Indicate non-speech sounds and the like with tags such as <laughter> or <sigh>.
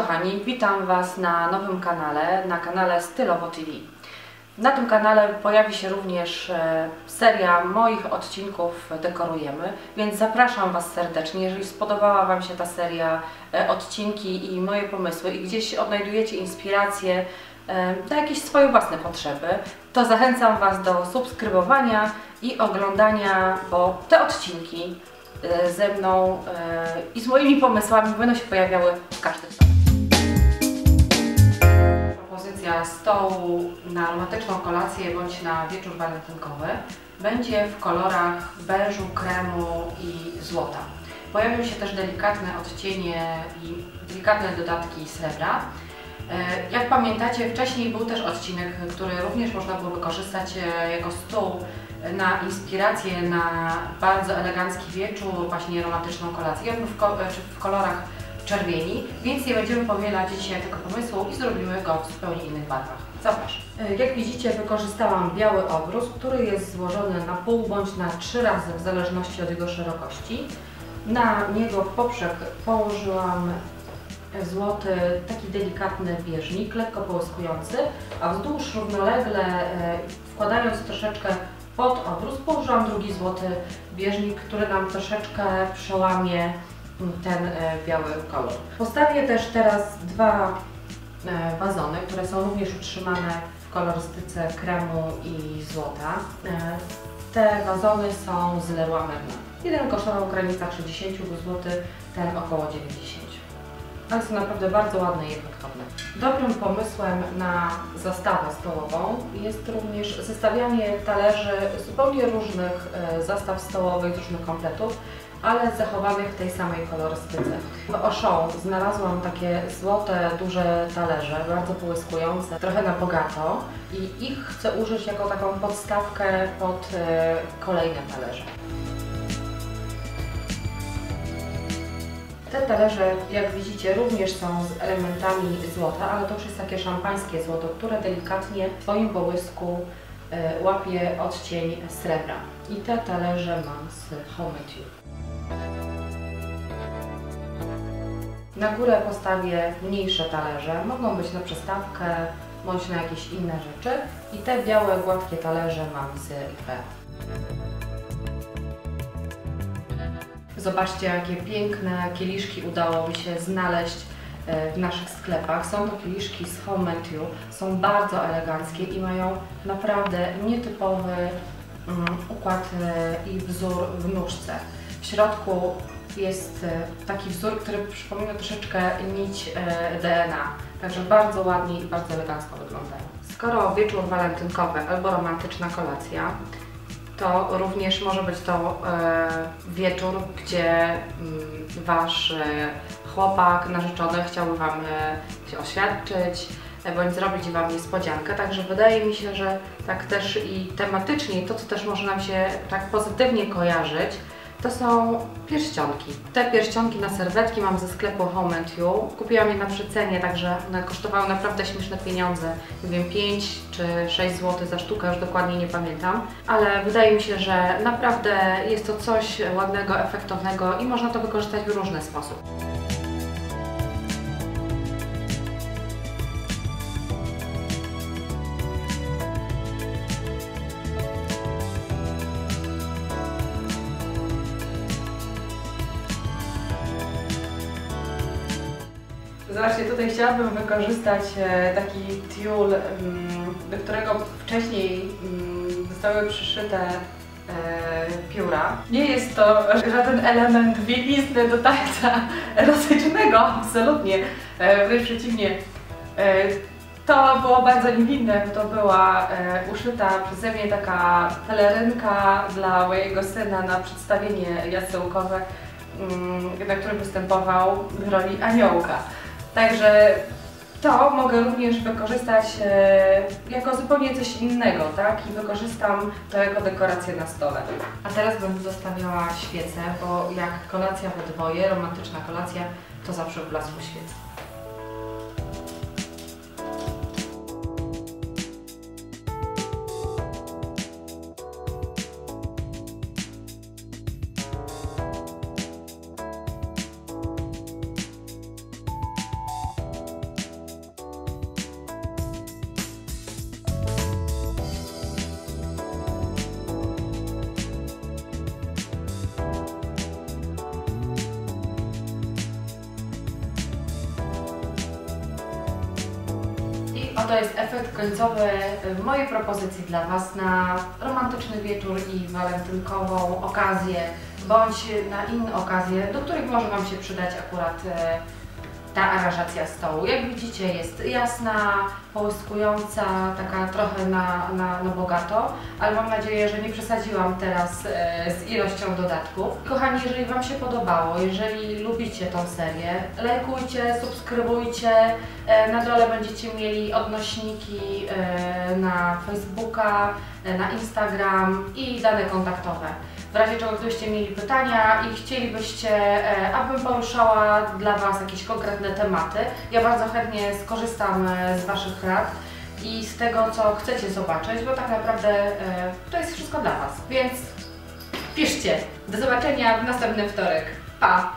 kochani, witam Was na nowym kanale, na kanale Stylowo TV. Na tym kanale pojawi się również e, seria moich odcinków Dekorujemy, więc zapraszam Was serdecznie. Jeżeli spodobała Wam się ta seria, e, odcinki i moje pomysły i gdzieś odnajdujecie inspirację e, na jakieś swoje własne potrzeby, to zachęcam Was do subskrybowania i oglądania, bo te odcinki ze mną i z moimi pomysłami będą się pojawiały w każdym propozycja stołu na aromatyczną kolację bądź na wieczór walentynkowy będzie w kolorach beżu, kremu i złota. Pojawią się też delikatne odcienie i delikatne dodatki srebra. E, jak pamiętacie, wcześniej był też odcinek, który również można było wykorzystać e, jako stół na inspirację na bardzo elegancki wieczór, właśnie romantyczną kolację. On był w kolorach czerwieni, więc nie będziemy powielać dzisiaj tego pomysłu i zrobimy go w zupełnie innych barwach. Zapraszam. E, jak widzicie wykorzystałam biały obrus, który jest złożony na pół bądź na trzy razy w zależności od jego szerokości. Na niego w poprzek położyłam złoty, taki delikatny bieżnik, lekko połyskujący, a wzdłuż równolegle, e, wkładając troszeczkę pod obrus, położyłam drugi złoty bieżnik, który nam troszeczkę przełamie ten e, biały kolor. Postawię też teraz dwa e, wazony, które są również utrzymane w kolorystyce kremu i złota. E, te wazony są z Leroy Merlin. Jeden kosztował w granicach 60 zł, ten około 90 ale są naprawdę bardzo ładne i efektowne. Dobrym pomysłem na zastawę stołową jest również zestawianie talerzy zupełnie różnych zastaw stołowych, różnych kompletów, ale zachowanych w tej samej kolorystyce. W Auchan znalazłam takie złote, duże talerze, bardzo połyskujące, trochę na bogato i ich chcę użyć jako taką podstawkę pod e, kolejne talerze. Te talerze, jak widzicie, również są z elementami złota, ale to już jest takie szampańskie złoto, które delikatnie w swoim połysku e, łapie odcień srebra. I te talerze mam z Home Na górę postawię mniejsze talerze, mogą być na przystawkę bądź na jakieś inne rzeczy. I te białe, gładkie talerze mam z Ikea. Zobaczcie, jakie piękne kieliszki udało mi się znaleźć e, w naszych sklepach. Są to kieliszki z Home You, są bardzo eleganckie i mają naprawdę nietypowy mm, układ e, i wzór w nóżce. W środku jest e, taki wzór, który przypomina troszeczkę nić e, DNA. Także bardzo ładnie i bardzo elegancko wyglądają. Skoro wieczór walentynkowy albo romantyczna kolacja, to również może być to e, wieczór, gdzie mm, Wasz chłopak, narzeczony chciałby Wam się oświadczyć, bądź zrobić Wam niespodziankę. Także wydaje mi się, że tak też i tematycznie, to co też może nam się tak pozytywnie kojarzyć, to są pierścionki. Te pierścionki na serwetki mam ze sklepu Home You. Kupiłam je na przecenie, także one kosztowały naprawdę śmieszne pieniądze. Nie wiem, 5 czy 6 zł za sztukę, już dokładnie nie pamiętam. Ale wydaje mi się, że naprawdę jest to coś ładnego, efektownego i można to wykorzystać w różny sposób. Zobaczcie, tutaj chciałabym wykorzystać e, taki tiul, mm, do którego wcześniej mm, zostały przyszyte e, pióra. Nie jest to żaden element bielizny do tańca <laughs> erotycznego, absolutnie. E, wręcz przeciwnie. To było bardzo niewinne, bo to była uszyta przeze mnie taka pelerynka dla mojego syna na przedstawienie jasełkowe, mm, na którym występował w roli aniołka. Także to mogę również wykorzystać e, jako zupełnie coś innego, tak? I wykorzystam to jako dekorację na stole. A teraz będę zostawiała świecę, bo jak kolacja we dwoje, romantyczna kolacja, to zawsze w blasku świecę. Oto jest efekt końcowy mojej propozycji dla Was na romantyczny wieczór i walentynkową okazję, bądź na inne okazje, do których może Wam się przydać akurat y, ta aranżacja stołu. Jak widzicie jest jasna, połyskująca, taka trochę na, na, na bogato, ale mam nadzieję, że nie przesadziłam teraz e, z ilością dodatków. Kochani, jeżeli Wam się podobało, jeżeli lubicie tą serię, lajkujcie, subskrybujcie. E, na dole będziecie mieli odnośniki e, na Facebooka, e, na Instagram i dane kontaktowe. W razie czego gdybyście mieli pytania i chcielibyście, e, abym poruszała dla Was jakieś konkretne tematy, ja bardzo chętnie skorzystam e, z Waszych rad i z tego, co chcecie zobaczyć, bo tak naprawdę e, to jest wszystko dla Was. Więc piszcie. Do zobaczenia w następny wtorek. Pa!